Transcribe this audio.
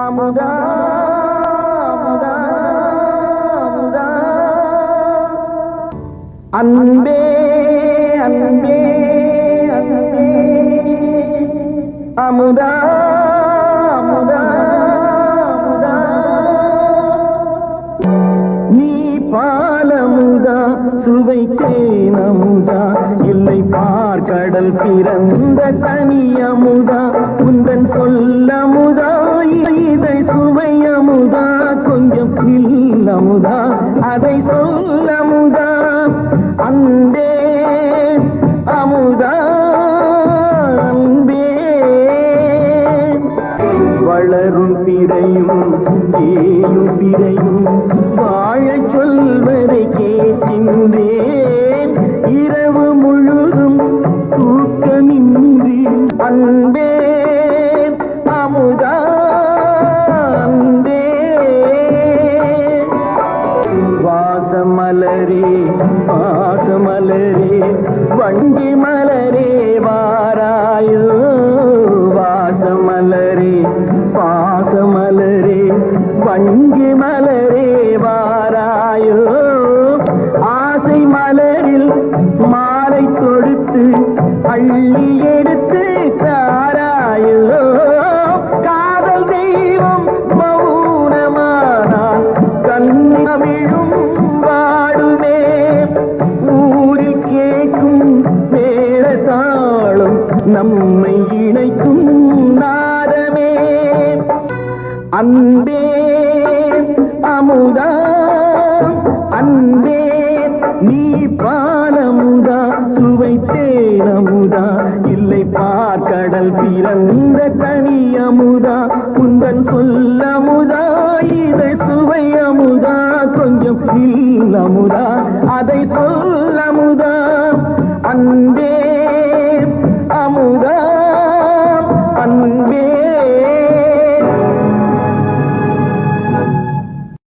அமுதா அமுதா அமுதா. அன்பே அன்பே அன்பே. அமுதா அமுதா அமுதா. நீ பாலமுதா சுவைத்தேன் அமுதா. இல்லை பார்க்கடல் பிறந்த தனி அமுதா. உந்தன் சொல்லமுதா இதை அதை அதை சொல்லமுதா அன்பே அமுதா அன்பே. வளரும் பிறையும் ஏயும் பிறையும் வாழ சொல்வதை கேட்கின்றேன். இரவு முழுதும் தூக்கமின்றி அன்பே. வாசமலரே பாசமலரே வண்டி மலரே வாராயோ வாசமலரே பாசமலரே வண்டி மலரே வாராயோ ஆசை மலரில் மாலை தொடுத்து அள்ளி எடுத்து நம்மை இணைக்கும் நாதமே. அன்பே அமுதா அன்பே நீ பாலமுதா சுவைத்தேன் அமுதா. இல்லை பார்க்கடல் பிறந்த தனி அமுதா. குந்தன் சொல்ல அமுதா இதை சுவை அமுதா. கொஞ்சம் அமுதா. அதை சொல்லமுதா